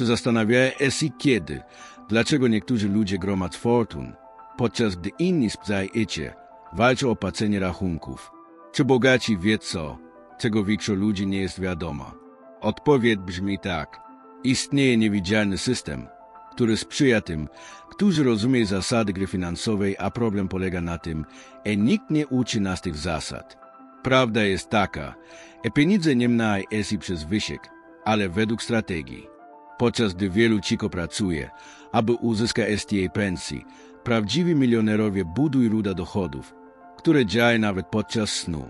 Co zastanawia Esi kiedy, dlaczego niektórzy ludzie gromadzą fortun, podczas gdy inni spzają icie, walczą o płacenie rachunków. Czy bogaci wie co, czego większo ludzi nie jest wiadoma? Odpowiedź brzmi tak. Istnieje niewidzialny system, który sprzyja tym, którzy rozumieją zasady gry finansowej, a problem polega na tym, że nikt nie uczy nas tych zasad. Prawda jest taka, że pieniądze nie mają esi przez wysiek, ale według strategii. Podczas gdy wielu cicho pracuje, aby uzyskać STA pensji, prawdziwi milionerowie budują ruda dochodów, które działają nawet podczas snu.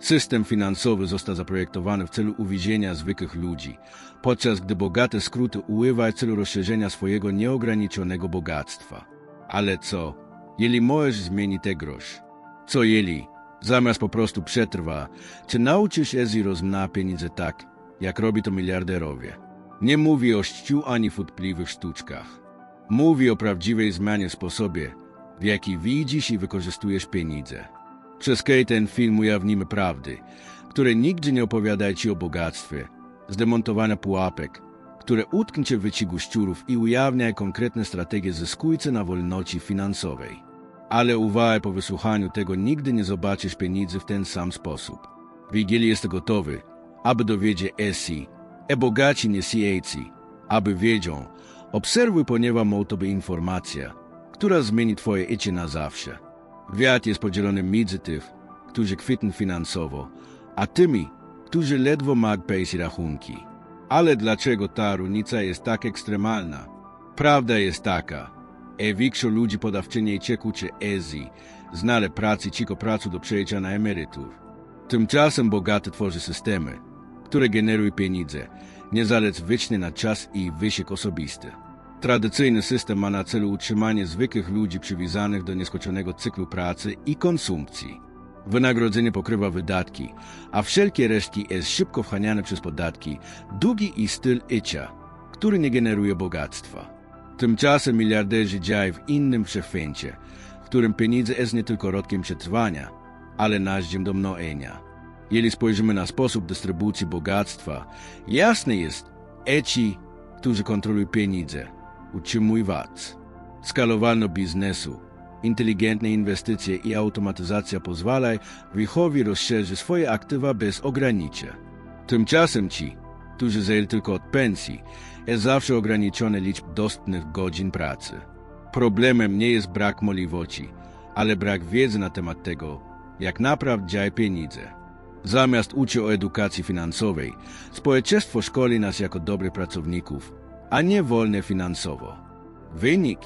System finansowy został zaprojektowany w celu uwięzienia zwykłych ludzi, podczas gdy bogate skróty uływają w celu rozszerzenia swojego nieograniczonego bogactwa. Ale co, jeżeli możesz zmienić te grosz? Co jeżeli, zamiast po prostu przetrwa, czy nauczysz się rozmna pieniądze tak, jak robi to miliarderowie? Nie mówi o ściu ani futpliwych sztuczkach. Mówi o prawdziwej zmianie sposobie, w jaki widzisz i wykorzystujesz pieniądze. Przez ten film ujawnimy prawdy, które nigdy nie opowiadają ci o bogactwie, zdemontowania pułapek, które utknięcie w wycigu szczurów i ujawniają konkretne strategie zyskujce na wolności finansowej. Ale uwaga, po wysłuchaniu tego nigdy nie zobaczysz pieniędzy w ten sam sposób. Wigili jest gotowy, aby dowiedzieć Esi, e bogaci nie siejci, aby wiedział, obserwuj, ponieważ może to być informacja, która zmieni twoje icie na zawsze. Wiat jest podzielony między tych, którzy kwitną finansowo, a tymi, którzy ledwo mogą płacić rachunki. Ale dlaczego ta różnica jest tak ekstremalna? Prawda jest taka, że większość ludzi podawczynie cieku czy Ezji znale pracy ciko pracu do przejścia na emerytur. Tymczasem bogate tworzy systemy, które generują pieniądze, niezależnie wycznie na czas i wysiłek osobisty. Tradycyjny system ma na celu utrzymanie zwykłych ludzi przywiązanych do nieskończonego cyklu pracy i konsumpcji. Wynagrodzenie pokrywa wydatki, a wszelkie resztki jest szybko wchłaniane przez podatki, długi i styl icia, który nie generuje bogactwa. Tymczasem miliarderzy działają w innym wszechświecie, w którym pieniądze jest nie tylko rodkiem przetrwania, ale narzędziem do mnożenia. Jeżeli spojrzymy na sposób dystrybucji bogactwa, jasne jest, eci, którzy kontrolują pieniądze, utrzymują VAT. Skalowalno biznesu, inteligentne inwestycje i automatyzacja pozwalają wychowi rozszerzyć swoje aktywa bez ograniczeń. Tymczasem ci, którzy zajęli tylko od pensji, jest zawsze ograniczony liczb dostępnych godzin pracy. Problemem nie jest brak możliwości, ale brak wiedzy na temat tego, jak naprawdę działa pieniądze. Zamiast uczyć o edukacji finansowej, społeczeństwo szkoli nas jako dobrych pracowników, a nie wolne finansowo. Wynik?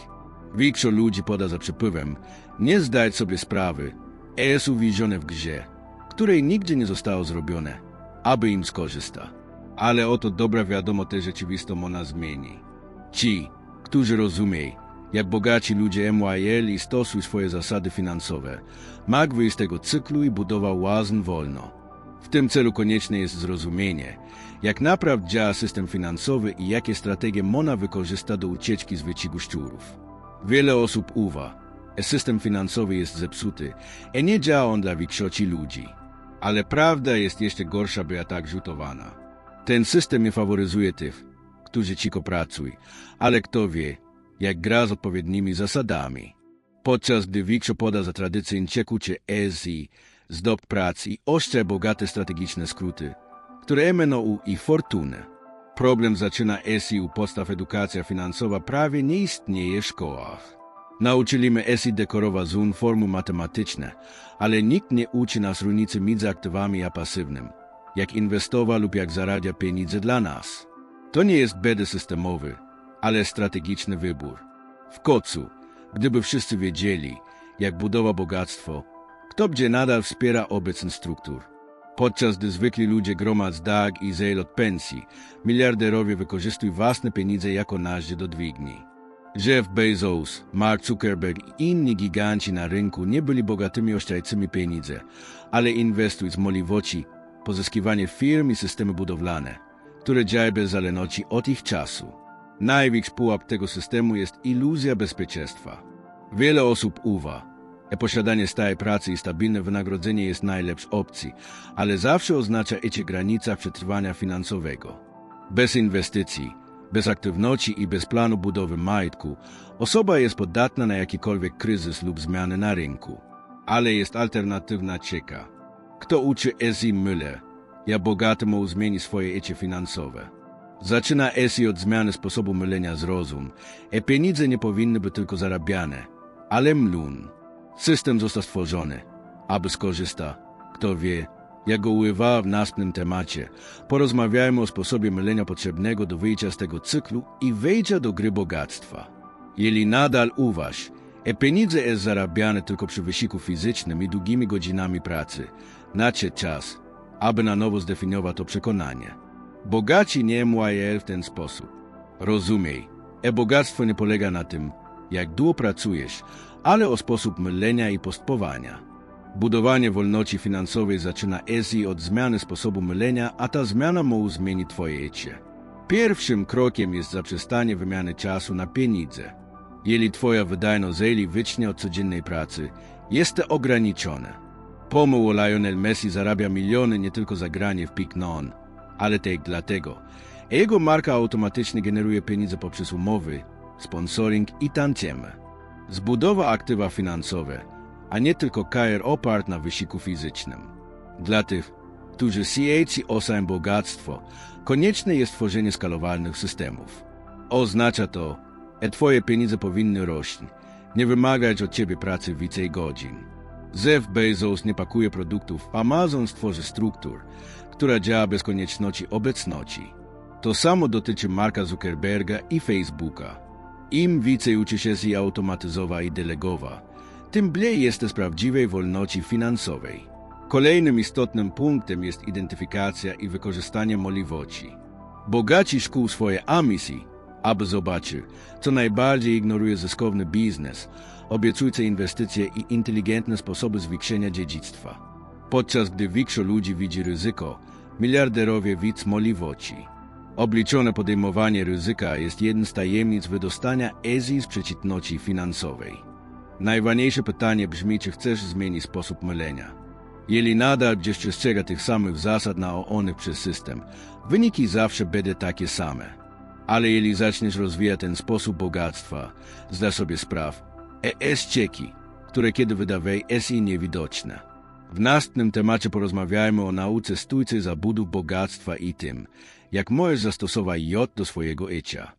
Większość ludzi poda za przypływem nie zdaje sobie sprawy, jest uwięzione w grze, której nigdy nie zostało zrobione, aby im skorzysta. Ale oto dobra wiadomo tę rzeczywistość ona zmieni. Ci, którzy rozumieją, jak bogaci ludzie MYL i stosują swoje zasady finansowe, mag wyjść z tego cyklu i budował łazn wolno. W tym celu konieczne jest zrozumienie, jak naprawdę działa system finansowy i jakie strategie Mona wykorzysta do ucieczki z wycigu szczurów. Wiele osób uwa, że system finansowy jest zepsuty i nie działa on dla większości ludzi. Ale prawda jest jeszcze gorsza, była tak rzutowana. Ten system nie faworyzuje tych, którzy cicho pracują, ale kto wie, jak gra z odpowiednimi zasadami. Podczas gdy większość poda za tradycję cieku czy ezji, zdob prac i ostre, bogate strategiczne skróty, które emanują i fortunę. Problem zaczyna esi u podstaw edukacja finansowa prawie nie istnieje w szkołach. Nauczyliśmy esi dekorować zun formy matematyczne, ale nikt nie uczy nas różnicy między aktywami a pasywnym, jak inwestowa lub jak zarabia pieniądze dla nas. To nie jest bedy systemowy, ale strategiczny wybór. W kocu, gdyby wszyscy wiedzieli, jak budowa bogactwo, kto będzie nadal wspiera obecny struktur. Podczas gdy zwykli ludzie gromadzą dag i zel od pensji, miliarderowie wykorzystują własne pieniądze jako narzędzie do dźwigni. Jeff Bezos, Mark Zuckerberg i inni giganci na rynku nie byli bogatymi oszczędcami pieniędzy, ale inwestują z możliwości pozyskiwanie firm i systemy budowlane, które działają bez zależności od ich czasu. Największy pułap tego systemu jest iluzja bezpieczeństwa. Wiele osób uwa, że posiadanie stałej pracy i stabilne wynagrodzenie jest najlepszą opcji, ale zawsze oznacza icie granica przetrwania finansowego. Bez inwestycji, Bez aktywności i bez planu budowy majątku osoba jest podatna na jakikolwiek kryzys lub zmiany na rynku. Ale jest alternatywna cieka. Kto uczy Esi Müller, jak bogatemu zmieni swoje życie finansowe? Zaczyna Esi od zmiany sposobu mylenia z rozum. E pieniądze nie powinny być tylko zarabiane, ale mlun. System został stworzony, aby skorzysta. Kto wie, jak go uływa w następnym temacie. Porozmawiajmy o sposobie mylenia potrzebnego do wyjścia z tego cyklu i wejścia do gry bogactwa. Jeżeli nadal uważ, e pieniądze jest zarabiane tylko przy wysiłku fizycznym i długimi godzinami pracy, nadszedł czas, aby na nowo zdefiniować to przekonanie. Bogaci nie młaje w ten sposób. Rozumiej, e bogactwo nie polega na tym, jak długo pracujesz, ale o sposób mylenia i postpowania. Budowanie wolności finansowej zaczyna Ezi od zmiany sposobu mylenia, a ta zmiana może zmienić Twoje życie. Pierwszym krokiem jest zaprzestanie wymiany czasu na pieniądze. Jeżeli Twoja wydajność zejli wycznie od codziennej pracy, jest to ograniczone. Pomył Lionel Messi zarabia miliony nie tylko za granie w Pick Non, ale też dlatego. Jego marka automatycznie generuje pieniądze poprzez umowy, sponsoring i tantiemy. Zbudowa aktywa finansowe – a nie tylko KR opart na wysiłku fizycznym. Dla tych, którzy sieci osają bogactwo, konieczne jest tworzenie skalowalnych systemów. Oznacza to, że twoje pieniądze powinny rosnąć, nie wymagać od ciebie pracy więcej godzin. Jeff Bezos nie pakuje produktów, Amazon stworzy struktur, która działa bez konieczności obecności. To samo dotyczy Marka Zuckerberga i Facebooka. Im więcej uczy się z automatyzowa i delegowa, tym bliżej jesteś prawdziwej wolności finansowej. Kolejnym istotnym punktem jest identyfikacja i wykorzystanie możliwości. Bogaci szkół swoje amisji, aby zobaczyć, co najbardziej ignoruje zyskowny biznes, obiecujące inwestycje i inteligentne sposoby zwiększenia dziedzictwa. Podczas gdy większość ludzi widzi ryzyko, miliarderowie widzą możliwości. Obliczone podejmowanie ryzyka jest jednym z tajemnic wydostania Ezji z przeciwności finansowej. Najważniejsze pytanie brzmi, czy chcesz zmienić sposób mylenia. Jeżeli nadal będziesz przestrzegać tych samych zasad naonych przez system, wyniki zawsze będą takie same. Ale jeżeli zaczniesz rozwijać ten sposób bogactwa, zdasz sobie spraw, ES cieki, które kiedy wydawej jest niewidoczne. W następnym temacie porozmawiajmy o nauce stójcej zabudów bogactwa i tym, jak możesz zastosować J do swojego życia.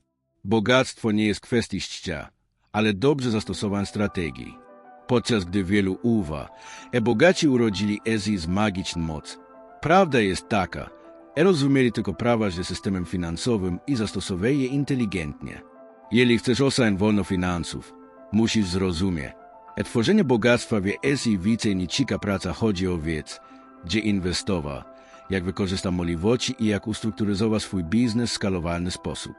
Bogactwo nie jest kwestii czcia, ale dobrze zastosowanej strategii. Podczas gdy wielu uwa, e bogaci urodzili Ezi z magiczną moc. Prawda jest taka, e rozumieli tylko prawa ze systemem finansowym i zastosowali je inteligentnie. Jeżeli chcesz osać wolno finansów, musisz zrozumieć, tworzenie bogactwa wie Ezi więcej niż cika praca chodzi o wiec, gdzie inwestowa, jak wykorzysta możliwości i jak ustrukturyzować swój biznes w skalowalny sposób.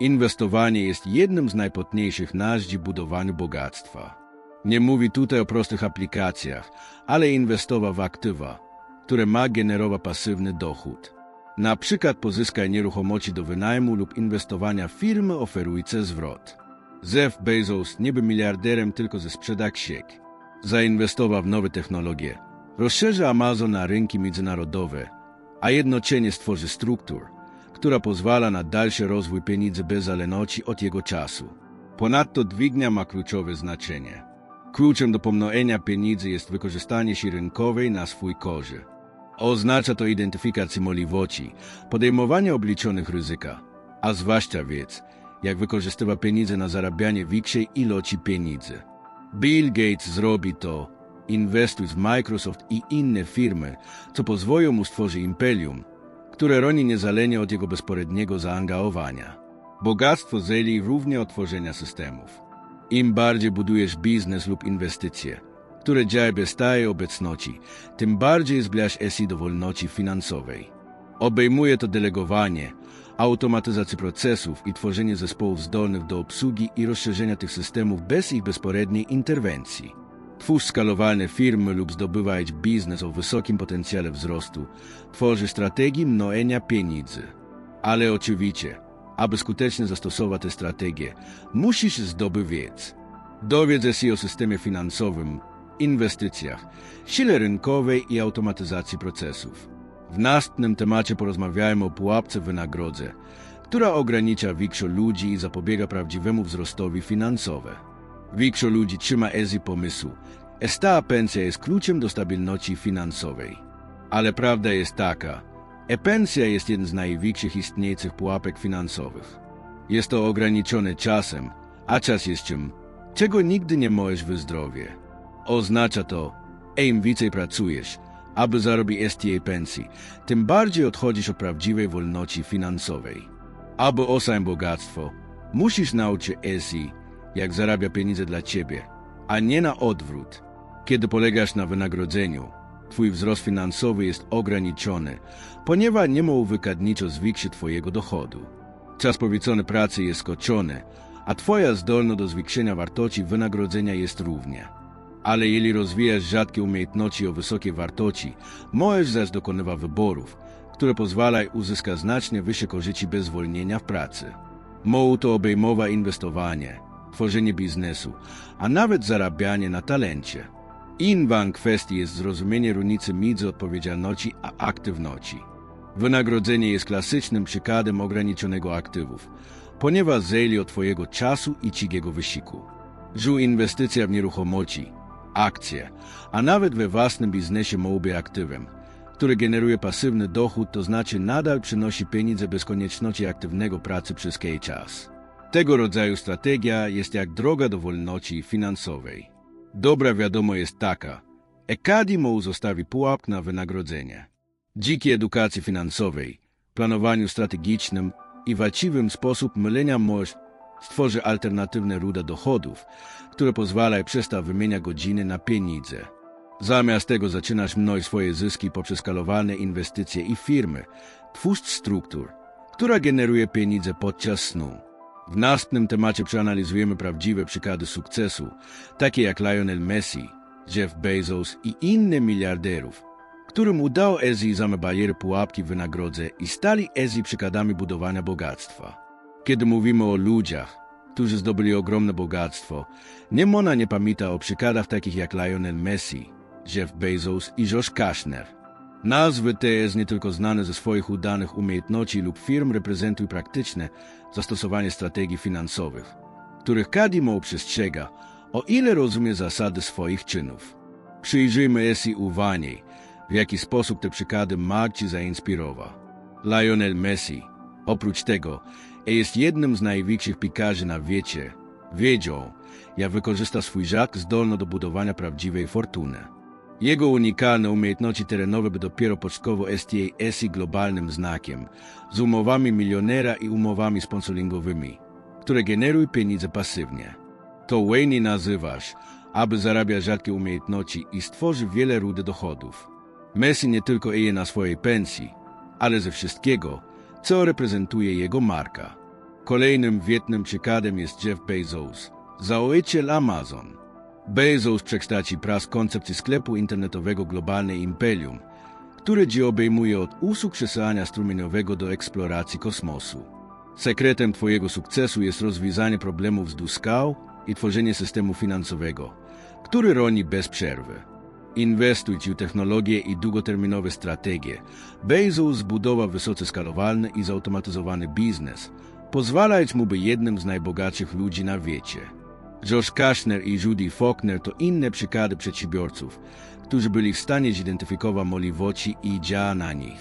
Inwestowanie jest jednym z najpotniejszych narzędzi budowania bogactwa. Nie mówi tutaj o prostych aplikacjach, ale inwestowa w aktywa, które ma generować pasywny dochód. Na przykład pozyskaj nieruchomości do wynajmu lub inwestowania firmy oferujące zwrot. Jeff Bezos nie był miliarderem tylko ze sprzeda księg. Zainwestował w nowe technologie, rozszerzy Amazon na rynki międzynarodowe, a jednocześnie stworzy struktur, która pozwala na dalszy rozwój pieniędzy bez zależności od jego czasu. Ponadto dźwignia ma kluczowe znaczenie. Kluczem do pomnożenia pieniędzy jest wykorzystanie się rynkowej na swój korzyść. Oznacza to identyfikację możliwości, podejmowanie obliczonych ryzyka, a zwłaszcza wiedz, jak wykorzystywać pieniądze na zarabianie większej ilości pieniędzy. Bill Gates zrobi to, inwestując w Microsoft i inne firmy, co pozwoli mu stworzyć imperium, które roni niezależnie od jego bezporedniego zaangażowania. Bogactwo zeli równie od tworzenia systemów. Im bardziej budujesz biznes lub inwestycje, które działają bez tej obecności, tym bardziej zbliżasz się do wolności finansowej. Obejmuje to delegowanie, automatyzację procesów i tworzenie zespołów zdolnych do obsługi i rozszerzenia tych systemów bez ich bezporedniej interwencji. Twórz skalowalne firmy lub zdobywaj biznes o wysokim potencjale wzrostu. Tworzy strategii mnożenia pieniędzy. Ale oczywiście, aby skutecznie zastosować te strategie, musisz zdobyć wiedzę. Dowiedz się o systemie finansowym, inwestycjach, sile rynkowej i automatyzacji procesów. W następnym temacie porozmawiajmy o pułapce wynagrodze, która ogranicza większo ludzi i zapobiega prawdziwemu wzrostowi finansowe. Większo ludzi trzyma ezy pomysłu, że stała pensja jest kluczem do stabilności finansowej. Ale prawda jest taka, że pensja jest jeden z największych istniejących pułapek finansowych. Jest to ograniczone czasem, a czas jest czym, czego nigdy nie możesz wyzdrowie. Oznacza to, im więcej pracujesz, aby zarobić STA pensji, tym bardziej odchodzisz od prawdziwej wolności finansowej. Aby osiągnąć bogactwo, musisz nauczyć SI, jak zarabia pieniądze dla ciebie, a nie na odwrót. Kiedy polegasz na wynagrodzeniu, twój wzrost finansowy jest ograniczony, ponieważ nie ma wykładniczo zwiększyć twojego dochodu. Czas powiedzony pracy jest skoczony, a twoja zdolność do zwiększenia wartości wynagrodzenia jest równie. Ale jeżeli rozwijasz rzadkie umiejętności o wysokiej wartości, możesz zaś dokonywać wyborów, które pozwalają uzyskać znacznie wyższe korzyści bez zwolnienia w pracy. Może to obejmować inwestowanie, tworzenie biznesu, a nawet zarabianie na talencie. Inwą kwestii jest zrozumienie różnicy między odpowiedzialności a aktywności. Wynagrodzenie jest klasycznym przykładem ograniczonego aktywów, ponieważ zajęli od Twojego czasu i cigiego wysiłku. Żu inwestycja w nieruchomości, akcje, a nawet we własnym biznesie może być aktywem, który generuje pasywny dochód, to znaczy nadal przynosi pieniądze bez konieczności aktywnego pracy przez jakiś czas. Tego rodzaju strategia jest jak droga do wolności finansowej. Dobra wiadomo jest taka, może zostawi pułap na wynagrodzenie. Dzięki edukacji finansowej, planowaniu strategicznym i właściwym sposób mylenia możesz stworzyć alternatywne źródła dochodów, które pozwalają przestać wymieniać godziny na pieniądze. Zamiast tego zaczynasz mnożyć swoje zyski poprzez skalowane inwestycje i firmy, twórz struktur, która generuje pieniądze podczas snu. W następnym temacie przeanalizujemy prawdziwe przykłady sukcesu, takie jak Lionel Messi, Jeff Bezos i inne miliarderów, którym udało Ezji zamy bariery pułapki wynagrodze i stali Ezji przykładami budowania bogactwa. Kiedy mówimy o ludziach, którzy zdobyli ogromne bogactwo, nie można nie pamięta o przykładach takich jak Lionel Messi, Jeff Bezos i Josh Kashner. Nazwy te jest nie tylko znane ze swoich udanych umiejętności lub firm reprezentują praktyczne zastosowanie strategii finansowych, których każdy mu przestrzega, o ile rozumie zasady swoich czynów. Przyjrzyjmy się uważniej, w jaki sposób te przykłady Mark ci zainspirował. Lionel Messi, oprócz tego, jest jednym z największych pikarzy na wiecie, wiedział, jak wykorzysta swój żak zdolny do budowania prawdziwej fortuny. Jego unikalne umiejętności terenowe by dopiero poczkowo STA ESI globalnym znakiem, z umowami milionera i umowami sponsoringowymi, które generują pieniądze pasywnie. To Wayne nazywasz, aby zarabiać rzadkie umiejętności i stworzyć wiele rudy dochodów. Messi nie tylko eje na swojej pensji, ale ze wszystkiego, co reprezentuje jego marka. Kolejnym wietnym przykładem jest Jeff Bezos, założyciel Amazon. Bezos przekształci pras koncepcji sklepu internetowego globalne imperium, które dziś obejmuje od usług przesyłania strumieniowego do eksploracji kosmosu. Sekretem Twojego sukcesu jest rozwiązanie problemów z skał i tworzenie systemu finansowego, który roni bez przerwy. Inwestuj w technologię i długoterminowe strategie. Bezos zbudował wysoce skalowalny i zautomatyzowany biznes, pozwalając mu być jednym z najbogatszych ludzi na wiecie. Josh Kashner i Judy Faulkner to inne przykłady przedsiębiorców, którzy byli w stanie zidentyfikować możliwości i działa na nich.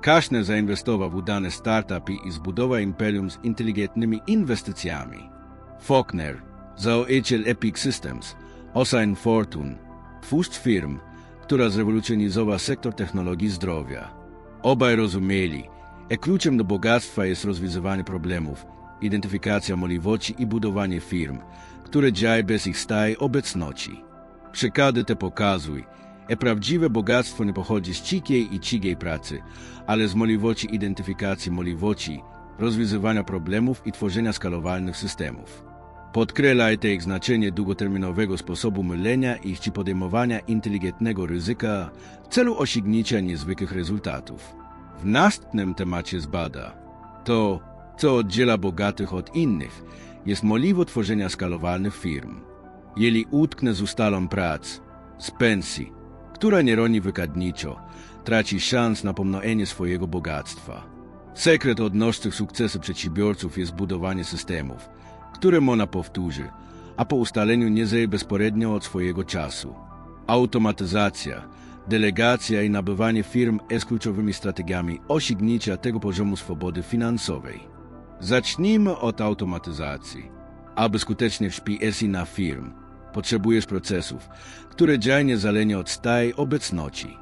Kashner zainwestował w udane startupy i zbudował imperium z inteligentnymi inwestycjami. Faulkner, założyciel Epic Systems, Osain Fortune, twórz firm, która zrewolucjonizowała sektor technologii zdrowia. Obaj rozumieli, że kluczem do bogactwa jest rozwiązywanie problemów, identyfikacja możliwości i budowanie firm, które działają bez ich stałej obecności. Przykłady te pokazują, że prawdziwe bogactwo nie pochodzi z cikiej i cigiej pracy, ale z możliwości identyfikacji możliwości, rozwiązywania problemów i tworzenia skalowalnych systemów. Podkreślaj te ich znaczenie długoterminowego sposobu mylenia i ich podejmowania inteligentnego ryzyka w celu osiągnięcia niezwykłych rezultatów. W następnym temacie zbada to, co oddziela bogatych od innych, jest możliwe tworzenia skalowalnych firm. Jeżeli utknę z ustalą prac, z pensji, która nie roni wykładniczo, traci szans na pomnożenie swojego bogactwa. Sekret odnośnych sukcesu przedsiębiorców jest budowanie systemów, które można powtórzy, a po ustaleniu nie zejdzie bezporednio od swojego czasu. Automatyzacja, delegacja i nabywanie firm jest kluczowymi strategiami osiągnięcia tego poziomu swobody finansowej. Zacznijmy od automatyzacji. Aby skutecznie wspiąć na firm, potrzebujesz procesów, które działają niezależnie od stałej obecności.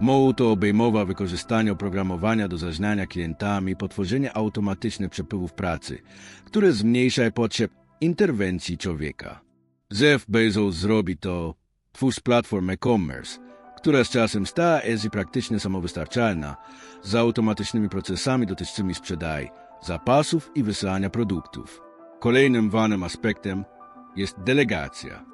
Może to obejmować wykorzystanie oprogramowania do zaznania klientami, potworzenie automatycznych przepływów pracy, które zmniejsza potrzeb interwencji człowieka. Jeff Bezos zrobi to, twórz platform e-commerce, która z czasem stała się praktycznie samowystarczalna, z automatycznymi procesami dotyczącymi sprzedaży, zapasów i wysyłania produktów. Kolejnym ważnym aspektem jest delegacja.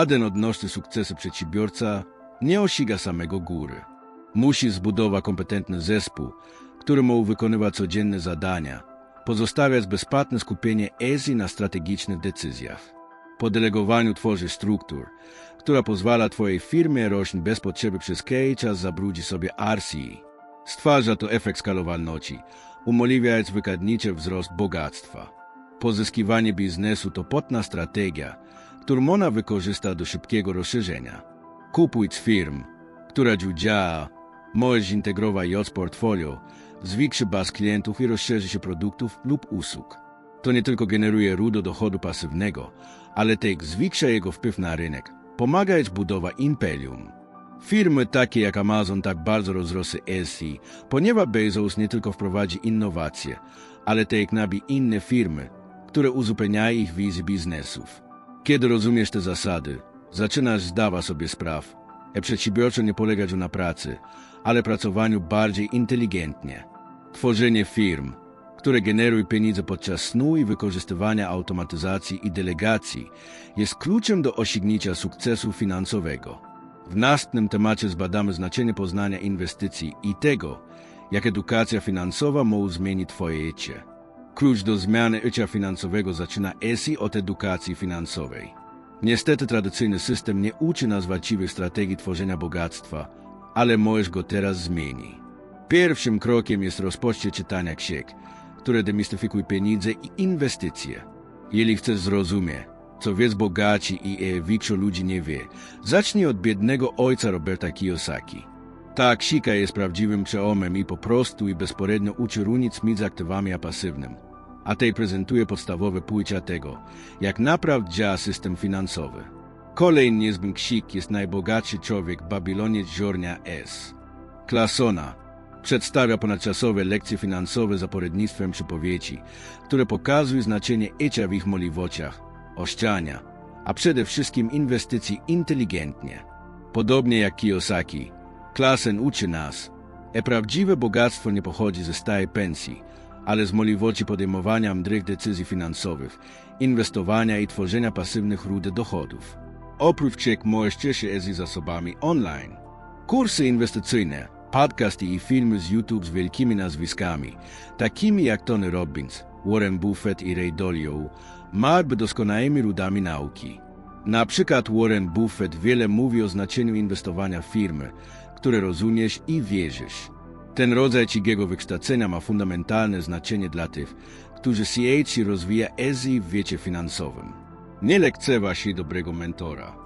Jeden odnośny sukcesy przedsiębiorca nie osiąga samego góry. Musi zbudować kompetentny zespół, który może wykonywać codzienne zadania, pozostawiać bezpłatne skupienie EZI na strategicznych decyzjach. Po delegowaniu tworzy struktur, która pozwala Twojej firmie rosnąć bez potrzeby przez kej czas zabrudzi sobie RCI. Stwarza to efekt skalowalności, umożliwiając wykładniczy wzrost bogactwa. Pozyskiwanie biznesu to potna strategia, którą można wykorzysta do szybkiego rozszerzenia. Kupuj firm, która działa, możesz zintegrować z portfolio, zwiększy baz klientów i rozszerzy się produktów lub usług. To nie tylko generuje rudo dochodu pasywnego, ale też zwiększa jego wpływ na rynek, pomagając budować imperium. Firmy takie jak Amazon tak bardzo rozrosły SI, ponieważ Bezos nie tylko wprowadzi innowacje, ale też nabi inne firmy, które uzupełniają ich wizję biznesów. Kiedy rozumiesz te zasady, zaczynasz zdawać sobie spraw, że przedsiębiorczo nie polegać na pracy, ale pracowaniu bardziej inteligentnie. Tworzenie firm, które generują pieniądze podczas snu i wykorzystywania automatyzacji i delegacji, jest kluczem do osiągnięcia sukcesu finansowego. W następnym temacie zbadamy znaczenie poznania inwestycji i tego, jak edukacja finansowa może zmienić Twoje życie. Klucz do zmiany życia finansowego zaczyna esi od edukacji finansowej. Niestety tradycyjny system nie uczy nas właściwych strategii tworzenia bogactwa, ale możesz go teraz zmienić. Pierwszym krokiem jest rozpoczęcie czytania ksiąg, które demistyfikują pieniądze i inwestycje. Jeśli chcesz zrozumieć, co wiec bogaci i e większo ludzi nie wie, zacznij od biednego ojca Roberta Kiyosaki. Ta książka jest prawdziwym przełomem i po prostu i bezporednio uczy runic między aktywami a pasywnym, a tej prezentuje podstawowe pójścia tego, jak naprawdę działa system finansowy. Kolejny niezbędny ksik jest najbogatszy człowiek Babiloniec Żornia S. Klasona przedstawia ponadczasowe lekcje finansowe za poradnictwem przypowiedzi, które pokazują znaczenie życia w ich możliwościach, oszczania, a przede wszystkim inwestycji inteligentnie. Podobnie jak Kiyosaki, Klasen uczy nas, że prawdziwe bogactwo nie pochodzi ze stałej pensji, ale z możliwości podejmowania mądrych decyzji finansowych, inwestowania i tworzenia pasywnych źródeł dochodów. Oprócz możesz cieszyć się zasobami online. Kursy inwestycyjne, podcasty i filmy z YouTube z wielkimi nazwiskami, takimi jak Tony Robbins, Warren Buffett i Ray Dalio, małyby doskonałymi rudami nauki. Na przykład Warren Buffett wiele mówi o znaczeniu inwestowania w firmy, które rozumiesz i wierzysz. Ten rodzaj cigiego wykształcenia ma fundamentalne znaczenie dla tych, którzy CH rozwija EZI w wiecie finansowym. Nie lekceważ dobrego mentora.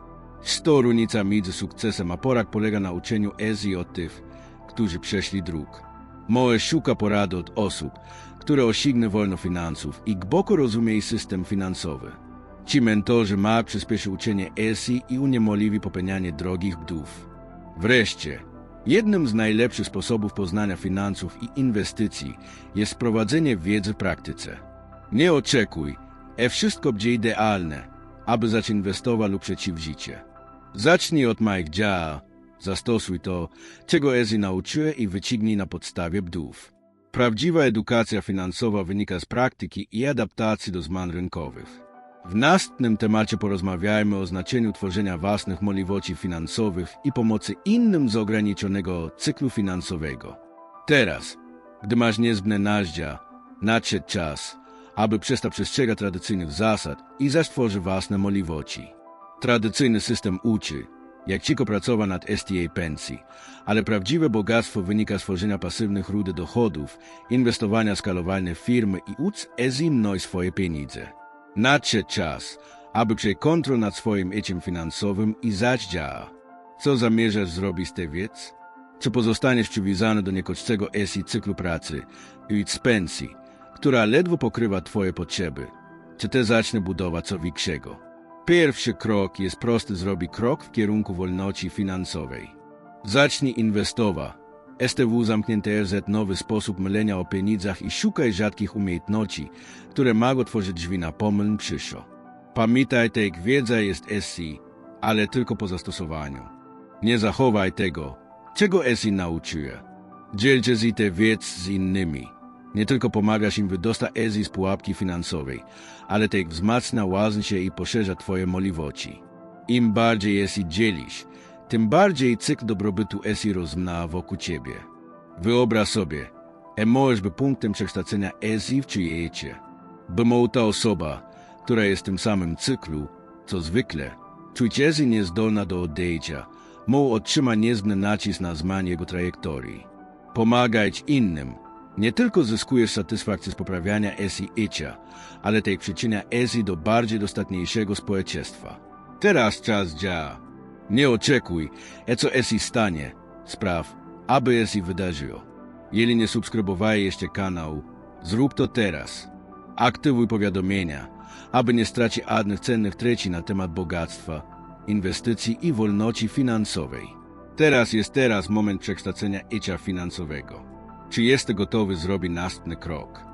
Sto różnica między sukcesem a porak polega na uczeniu EZI od tych, którzy przeszli dróg. Moe szuka porady od osób, które osiągną wolno finansów i głęboko rozumieją system finansowy. Ci mentorzy ma przyspieszy uczenie ESI i uniemożliwi popełnianie drogich bdów. Wreszcie, jednym z najlepszych sposobów poznania finansów i inwestycji jest prowadzenie wiedzy w praktyce. Nie oczekuj, że wszystko będzie idealne, aby zacząć inwestować lub przeciwdzicie. Zacznij od małych dział, zastosuj to, czego ESI nauczyły i wyciągnij na podstawie bdów. Prawdziwa edukacja finansowa wynika z praktyki i adaptacji do zmian rynkowych. W następnym temacie porozmawiajmy o znaczeniu tworzenia własnych możliwości finansowych i pomocy innym z ograniczonego cyklu finansowego. Teraz, gdy masz niezbędne narzędzia, nadszedł czas, aby przestać przestrzegać tradycyjnych zasad i zastworzyć własne możliwości. Tradycyjny system uczy, jak cicho pracowa nad STA pensji, ale prawdziwe bogactwo wynika z tworzenia pasywnych rudy dochodów, inwestowania skalowalne firmy i uc ezimnoj swoje pieniądze. Nadszedł czas, aby przejść kontrol nad swoim eciem finansowym i zać działa. Co zamierzasz zrobić z tej wiedz? Czy pozostaniesz przywiązany do niekocznego esi cyklu pracy i z pensji, która ledwo pokrywa twoje potrzeby? Czy te zacznę budować co większego? Pierwszy krok jest prosty zrobi krok w kierunku wolności finansowej. Zacznij inwestować. STW zamknięte RZ nowy sposób myślenia o pieniądzach i szukaj rzadkich umiejętności, które mogą tworzyć drzwi na pomyln przyszło. Pamiętaj, że wiedza jest SC, ale tylko po zastosowaniu. Nie zachowaj tego, czego SC nauczyła. Dzielcie się tę wiedzę z innymi. Nie tylko pomagasz im wydostać EZI z pułapki finansowej, ale też wzmacnia łazn się i poszerza twoje możliwości. Im bardziej ESI dzielisz, tym bardziej cykl dobrobytu ESI rozmna wokół ciebie. Wyobraź sobie, e możesz być punktem przekształcenia ESI w czyjejcie. By ta osoba, która jest w tym samym cyklu, co zwykle, czuć ESI niezdolna do odejścia, mógł otrzymać niezbędny nacisk na zmianę jego trajektorii. Pomagać innym, nie tylko zyskujesz satysfakcję z poprawiania ESI icia, ale też przyczynia ESI do bardziej dostatniejszego społeczeństwa. Teraz czas działa. Nie oczekuj, e co ESI stanie. Spraw, aby ESI wydarzyło. Jeśli nie subskrybowałeś jeszcze kanału, zrób to teraz. Aktywuj powiadomienia, aby nie stracić żadnych cennych treści na temat bogactwa, inwestycji i wolności finansowej. Teraz jest teraz moment przekształcenia icia finansowego. Czy jesteś gotowy zrobić następny krok?